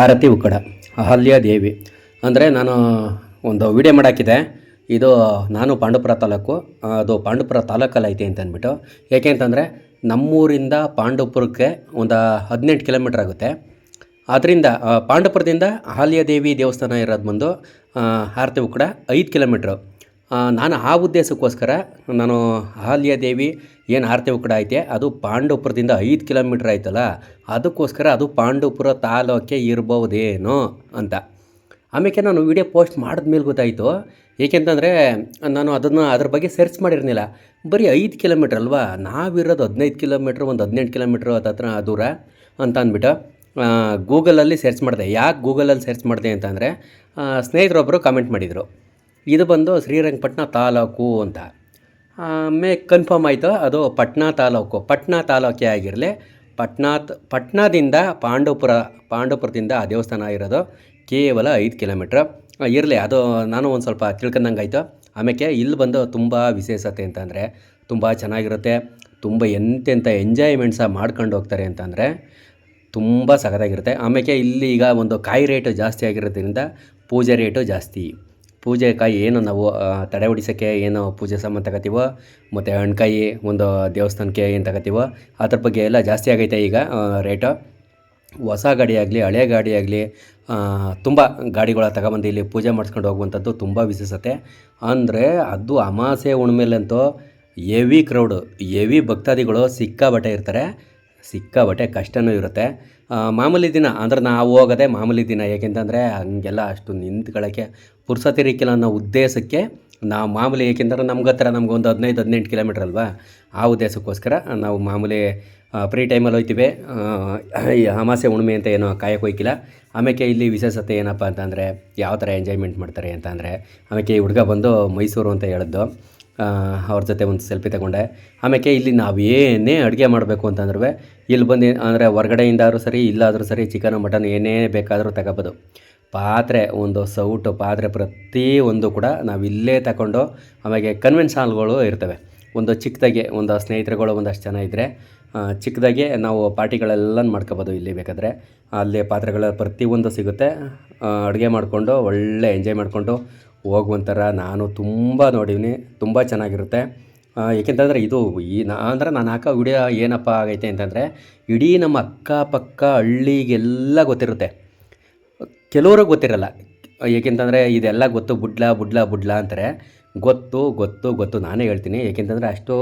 ಆರತಿ ಉಕ್ಕಡ, ಅಹಲ್ಯ ದೇವಿ. ಅಂದರೆ ನಾನು ಒಂದು ವಿಡಿಯೋ ಮಾಡಾಕಿದೆ. ಇದು ನಾನು ಪಾಂಡುಪುರ ತಾಲೂಕು, ಅದು ಪಾಂಡುಪುರ ತಾಲೂಕಲ್ಲಿ ಐತೆ ಅಂತ ಅಂದ್ಬಿಟ್ಟು ಯಾಕೆ ಅಂತಂದರೆ ನಮ್ಮೂರಿಂದ ಪಾಂಡುಪುರಕ್ಕೆ ಒಂದು ಹದಿನೆಂಟು ಕಿಲೋಮೀಟ್ರ್ ಆಗುತ್ತೆ. ಆದ್ದರಿಂದ ಪಾಂಡುಪುರದಿಂದ ಅಹಲ್ಯ ದೇವಿ ದೇವಸ್ಥಾನ ಇರೋದು ಬಂದು ಆರತಿ ಉಕ್ಕಡ ಐದು ಕಿಲೋಮೀಟ್ರು ನಾನು ಆ ಉದ್ದೇಶಕ್ಕೋಸ್ಕರ ನಾನು ಅಹಲ್ಯ ದೇವಿ ಏನು ಆರತಿ ಉಕ್ಕಡ ಐತೆ, ಅದು ಪಾಂಡವಪುರದಿಂದ ಐದು ಕಿಲೋಮೀಟ್ರ್ ಆಯ್ತಲ್ಲ ಅದಕ್ಕೋಸ್ಕರ ಅದು ಪಾಂಡವಪುರ ತಾಲೂಕೆ ಇರ್ಬೋದೇನೋ ಅಂತ. ಆಮೇಲೆ ನಾನು ವಿಡಿಯೋ ಪೋಸ್ಟ್ ಮಾಡಿದ್ಮೇಲೆ ಗೊತ್ತಾಯಿತು, ಏಕೆಂತಂದರೆ ನಾನು ಅದನ್ನು ಅದ್ರ ಬಗ್ಗೆ ಸರ್ಚ್ ಮಾಡಿರಲಿಲ್ಲ ಬರೀ ಐದು ಕಿಲೋಮೀಟ್ರ್ ಅಲ್ವಾ, ನಾವಿರೋದು ಹದಿನೈದು ಕಿಲೋಮೀಟ್ರ್, ಒಂದು ಹದಿನೆಂಟು ಕಿಲೋಮೀಟ್ರ್ ಹತ್ರ ದೂರ ಅಂತ ಅಂದ್ಬಿಟ್ಟು ಗೂಗಲಲ್ಲಿ ಸರ್ಚ್ ಮಾಡಿದೆ. ಯಾಕೆ ಗೂಗಲಲ್ಲಿ ಸರ್ಚ್ ಮಾಡಿದೆ ಅಂತಂದರೆ ಸ್ನೇಹಿತರೊಬ್ಬರು ಕಾಮೆಂಟ್ ಮಾಡಿದರು. ಇದು ಬಂದು ಶ್ರೀರಂಗಪಟ್ಟಣ ತಾಲೂಕು ಅಂತ. ಆಮೇಲೆ ಕನ್ಫರ್ಮ್ ಆಯಿತು. ಅದು ಪಟ್ನಾ ತಾಲೂಕು. ಪಟ್ನಾ ತಾಲೂಕೇ ಆಗಿರಲಿ. ಪಟ್ನಾ ಪಟ್ನಾದಿಂದ ಪಾಂಡವಪುರ, ಪಾಂಡವಪುರದಿಂದ ಆ ದೇವಸ್ಥಾನ ಇರೋದು ಕೇವಲ ಐದು ಕಿಲೋಮೀಟ್ರ್. ಇರಲಿ, ಅದು ನಾನು ಒಂದು ಸ್ವಲ್ಪ ತಿಳ್ಕೊಂಡಂಗೆ ಆಯಿತು ಆಮೇಲೆ ಇಲ್ಲಿ ಬಂದು ತುಂಬ ವಿಶೇಷತೆ ಅಂತಂದರೆ ತುಂಬ ಚೆನ್ನಾಗಿರುತ್ತೆ. ತುಂಬ ಎಂತೆಂಥ ಎಂಜಾಯ್ಮೆಂಟ್ ಸಹ ಮಾಡ್ಕೊಂಡು ಹೋಗ್ತಾರೆ ಅಂತಂದರೆ ತುಂಬ ಸಖತ್ತಾಗಿರುತ್ತೆ. ಆಮೇಲೆ ಇಲ್ಲಿ ಈಗ ಒಂದು ಕಾಯಿ ರೇಟು ಜಾಸ್ತಿ ಆಗಿರೋದ್ರಿಂದ ಪೂಜೆ ರೇಟು ಜಾಸ್ತಿ. ಪೂಜೆ ಕಾಯಿ ಏನು ನಾವು ತಡೆ ಹೊಡಿಸೋಕ್ಕೆ ಏನು ಪೂಜೆ ಸಾಮಾನು ತಗೋತೀವೋ, ಮತ್ತು ಹಣ್ಕಾಯಿ ಒಂದು ದೇವಸ್ಥಾನಕ್ಕೆ ಏನು ತಗೋತೀವೋ, ಅದ್ರ ಬಗ್ಗೆ ಎಲ್ಲ ಜಾಸ್ತಿ ಆಗೈತೆ ಈಗ ರೇಟು. ಹೊಸ ಗಾಡಿ ಆಗಲಿ, ಹಳೆ ಗಾಡಿ ಆಗಲಿ ತುಂಬ ಗಾಡಿಗಳ ತಗೊಬಂದು ಇಲ್ಲಿ ಪೂಜೆ ಮಾಡಿಸ್ಕೊಂಡು ಹೋಗುವಂಥದ್ದು ತುಂಬ ವಿಶೇಷತೆ. ಅಂದರೆ ಅದು ಅಮಾಸೆ ಹುಣ್ಮೇಲಂತೂ ಎವಿ ಕ್ರೌಡು ಎವಿ ಭಕ್ತಾದಿಗಳು ಸಿಕ್ಕಾಬಟ್ಟೆ ಇರ್ತಾರೆ. ಸಿಕ್ಕಾಬಟ್ಟೆ ಕಷ್ಟನೂ ಇರುತ್ತೆ. ಮಾಮೂಲಿ ದಿನ ಅಂದ್ರೆ ನಾವು ಹೋಗೋದೇ ಮಾಮೂಲಿ ದಿನ ಏಕೆಂತಂದರೆ ಹಂಗೆಲ್ಲ ಅಷ್ಟು ನಿಂತ್ಕೊಳ್ಳೋಕ್ಕೆ ಪುರ್ಸತಿರಿಕ್ಕಿಲ್ಲ ಅನ್ನೋ ಉದ್ದೇಶಕ್ಕೆ ನಾವು ಮಾಮೂಲಿ ಏಕೆಂದರೆ ನಮ್ಗೆ ಹತ್ರ ನಮ್ಗೆ ಒಂದು ಹದಿನೈದು ಹದಿನೆಂಟು ಕಿಲೋಮೀಟ್ರ್ ಅಲ್ವಾ? ಆ ಉದ್ದೇಶಕ್ಕೋಸ್ಕರ ನಾವು ಮಾಮೂಲಿ ಫ್ರೀ ಟೈಮಲ್ಲಿ ಹೋಗ್ತೀವಿ. ಆ, ಈ ಅಮಾಸೆ ಹುಣ್ಮೆ ಅಂತ ಏನೋ ಕಾಯಕ್ಕೆ ಹೋಯ್ಕಿಲ್ಲ ಆಮೇಲೆ ಇಲ್ಲಿ ವಿಶೇಷತೆ ಏನಪ್ಪ ಅಂತಂದರೆ ಯಾವ ಥರ ಎಂಜಾಯ್ಮೆಂಟ್ ಮಾಡ್ತಾರೆ ಅಂತ ಅಂದರೆ ಆಮೇಲೆ ಈ ಹುಡುಗ ಬಂದು ಮೈಸೂರು ಅಂತ ಹೇಳಿದ್ದು. ಅವ್ರ ಜೊತೆ ಒಂದು ಸೆಲ್ಫಿ ತಗೊಂಡೆ. ಆಮೇಲೆ ಇಲ್ಲಿ ನಾವು ಏನೇ ಅಡುಗೆ ಮಾಡಬೇಕು ಅಂತಂದ್ರೆ ಇಲ್ಲಿ ಬಂದು ಅಂದರೆ ಹೊರ್ಗಡೆಯಿಂದಾದ್ರೂ ಸರಿ, ಇಲ್ಲಾದರೂ ಸರಿ ಚಿಕನ್, ಮಟನ್ ಏನೇ ಬೇಕಾದರೂ ತಗೋಬೋದು. ಪಾತ್ರೆ, ಒಂದು ಸೌಟು ಪಾತ್ರೆ ಪ್ರತಿ ಒಂದು ಕೂಡ ನಾವು ಇಲ್ಲೇ ತಗೊಂಡು ಆಮೇಲೆ ಕನ್ವೆನ್ಸ್ ಹಾಲ್ಗಳು ಇರ್ತವೆ. ಒಂದು ಚಿಕ್ಕದಾಗೆ ಒಂದು ಸ್ನೇಹಿತರುಗಳು ಒಂದಷ್ಟು ಜನ ಇದ್ದರೆ ಚಿಕ್ಕದಾಗೆ ನಾವು ಪಾರ್ಟಿಗಳೆಲ್ಲ ಮಾಡ್ಕೋಬೋದು ಇಲ್ಲಿ ಬೇಕಾದರೆ. ಅಲ್ಲಿ ಪಾತ್ರೆಗಳ ಪ್ರತಿಯೊಂದು ಸಿಗುತ್ತೆ. ಅಡುಗೆ ಮಾಡಿಕೊಂಡು, ಒಳ್ಳೆ ಎಂಜಾಯ್ ಮಾಡಿಕೊಂಡು ಹೋಗುವಂಥರ ನಾನು ತುಂಬ ನೋಡಿದ್ದೀನಿ ತುಂಬ ಚೆನ್ನಾಗಿರುತ್ತೆ. ಏಕೆಂತಂದರೆ ಇದು ಈ ನಾ, ಅಂದರೆ ನಾನು ಹಾಕೋ ವಿಡಿಯೋ ಏನಪ್ಪ ಆಗೈತೆ ಅಂತಂದರೆ, ಇಡೀ ನಮ್ಮ ಅಕ್ಕಪಕ್ಕ ಹಳ್ಳಿಗೆಲ್ಲ ಗೊತ್ತಿರುತ್ತೆ. ಕೆಲವ್ರಿಗೆ ಗೊತ್ತಿರಲ್ಲ. ಏಕೆಂತಂದರೆ ಇದೆಲ್ಲ ಗೊತ್ತು, ಬುಡ್ಲ ಬುಡ್ಲ ಬುಡ್ಲ ಅಂತಾರೆ. ಗೊತ್ತು ಗೊತ್ತು ಗೊತ್ತು ನಾನೇ ಹೇಳ್ತೀನಿ. ಏಕೆಂತಂದರೆ ಅಷ್ಟು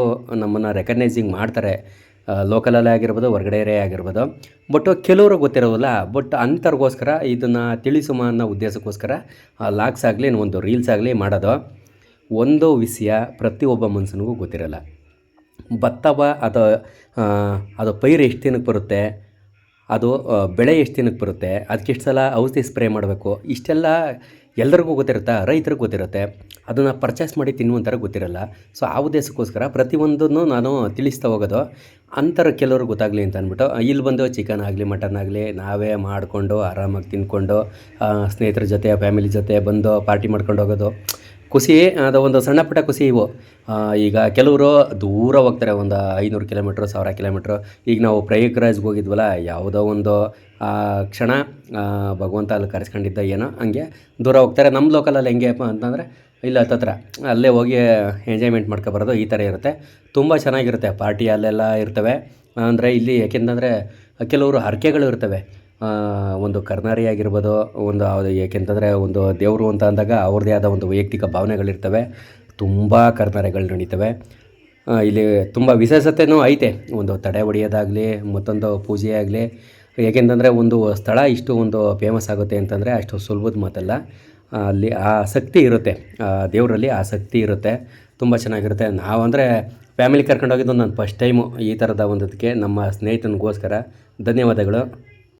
ನಮ್ಮನ್ನು ರೆಕಗ್ನೈಸಿಂಗ್ ಮಾಡ್ತಾರೆ. ಲೋಕಲಲ್ಲೇ ಆಗಿರ್ಬೋದು ಹೊರಗಡೆರೇ ಆಗಿರ್ಬೋದು. ಬಟ್ ಕೆಲವರು ಗೊತ್ತಿರೋದಿಲ್ಲ, ಬಟ್ ಅಂಥವ್ರಿಗೋಸ್ಕರ ಇದನ್ನು ತಿಳಿಸುಮ ಅನ್ನೋ ಉದ್ದೇಶಕ್ಕೋಸ್ಕರ ಲಾಕ್ಸ್ ಆಗಲಿ ಒಂದು ರೀಲ್ಸ್ ಆಗಲಿ ಮಾಡೋದು ಒಂದು ವಿಷಯ ಪ್ರತಿಯೊಬ್ಬ ಮನುಷ್ಯನಿಗೂ ಗೊತ್ತಿರಲ್ಲ. ಭತ್ತವ ಅದು ಅದು ಪೈರು ಎಷ್ಟು ದಿನಕ್ಕೆ ಬರುತ್ತೆ ಅದು ಬೆಳೆ ಎಷ್ಟು ದಿನಕ್ಕೆ ಬರುತ್ತೆ, ಅದಕ್ಕೆ ಎಷ್ಟು ಸಲ ಔಷಧಿ ಸ್ಪ್ರೇ ಮಾಡಬೇಕು, ಇಷ್ಟೆಲ್ಲ ಎಲ್ಲರಿಗೂ ಗೊತ್ತಿರುತ್ತಾ, ರೈತರಿಗೆ ಗೊತ್ತಿರುತ್ತೆ, ಅದನ್ನು ಪರ್ಚೇಸ್ ಮಾಡಿ ತಿನ್ನುವಂಥರ ಗೊತ್ತಿರಲ್ಲ. ಸೊ ಆ ಉದ್ದೇಶಕ್ಕೋಸ್ಕರ ಪ್ರತಿಯೊಂದನ್ನು ನಾನು ತಿಳಿಸ್ತಾ ಹೋಗೋದು. ಅಂಥರ ಕೆಲವರು ಗೊತ್ತಾಗಲಿ ಅಂತ ಅಂದ್ಬಿಟ್ಟು ಇಲ್ಲಿ ಬಂದು ಚಿಕನ್ ಆಗಲಿ ಮಟನ್ ಆಗಲಿ, ನಾವೇ ಮಾಡಿಕೊಂಡು ಆರಾಮಾಗಿ ತಿನ್ಕೊಂಡು ಸ್ನೇಹಿತರ ಜೊತೆ ಫ್ಯಾಮಿಲಿ ಜೊತೆ ಬಂದು ಪಾರ್ಟಿ ಮಾಡ್ಕೊಂಡು ಹೋಗೋದು. ಖುಷಿ ಅದು ಒಂದು ಸಣ್ಣ ಪುಟ್ಟ ಕುಸಿ ಇವು. ಈಗ ಕೆಲವರು ದೂರ ಹೋಗ್ತಾರೆ, ಒಂದು ಐನೂರು ಕಿಲೋಮೀಟ್ರ್, ಸಾವಿರ ಕಿಲೋಮೀಟ್ರ್. ಈಗ ನಾವು ಪ್ರಯಾಗ್ರಾಜ್ಗೆ ಹೋಗಿದ್ವಲ್ಲ, ಯಾವುದೋ ಒಂದು ಕ್ಷಣ ಭಗವಂತ ಅಲ್ಲಿ ಕರೆಸ್ಕೊಂಡಿದ್ದ ಏನೋ, ಹಂಗೆ ದೂರ ಹೋಗ್ತಾರೆ. ನಮ್ಮ ಲೋಕಲಲ್ಲಿ ಹೆಂಗೆಪ್ಪ ಅಂತಂದರೆ, ಇಲ್ಲ ಹತ್ತತ್ರ ಅಲ್ಲೇ ಹೋಗಿ ಎಂಜಾಯ್ಮೆಂಟ್ ಮಾಡ್ಕೊಬಾರ್ದು, ಈ ಥರ ಇರುತ್ತೆ. ತುಂಬ ಚೆನ್ನಾಗಿರುತ್ತೆ, ಪಾರ್ಟಿ ಅಲ್ಲೆಲ್ಲ ಇರ್ತವೆ. ಅಂದರೆ ಇಲ್ಲಿ ಯಾಕೆಂತಂದರೆ, ಕೆಲವರು ಹರಕೆಗಳು ಇರ್ತವೆ. ಒಂದು ಕರ್ನಾರಿ ಆಗಿರ್ಬೋದು, ಒಂದು ಏಕೆಂತಂದರೆ ಒಂದು ದೇವರು ಅಂತ ಅಂದಾಗ ಅವ್ರದ್ದೇ ಆದ ಒಂದು ವೈಯಕ್ತಿಕ ಭಾವನೆಗಳಿರ್ತವೆ. ತುಂಬ ಕರ್ನಾರೆಗಳು ನಡೀತವೆ. ಇಲ್ಲಿ ತುಂಬ ವಿಶೇಷತೆಯೂ ಐತೆ. ಒಂದು ತಡೆ ಹೊಡೆಯೋದಾಗಲಿ ಮತ್ತೊಂದು ಪೂಜೆ ಆಗಲಿ. ಏಕೆಂತಂದರೆ ಒಂದು ಸ್ಥಳ ಇಷ್ಟು ಒಂದು ಫೇಮಸ್ ಆಗುತ್ತೆ ಅಂತಂದರೆ ಅಷ್ಟು ಸುಲಭದ ಮಾತಲ್ಲ. ಅಲ್ಲಿ ಆ ಶಕ್ತಿ ಇರುತ್ತೆ ದೇವರಲ್ಲಿ ಆ ಶಕ್ತಿ ಇರುತ್ತೆ. ತುಂಬ ಚೆನ್ನಾಗಿರುತ್ತೆ. ನಾವು ಅಂದರೆ ಫ್ಯಾಮಿಲಿ ಕರ್ಕೊಂಡೋಗಿದ್ದು ನನ್ನ ನಾನು ಫಸ್ಟ್ ಟೈಮು ಈ ಥರದ ಒಂದಕ್ಕೆ ನಮ್ಮ ಸ್ನೇಹಿತನಿಗೋಸ್ಕರ ಧನ್ಯವಾದಗಳು.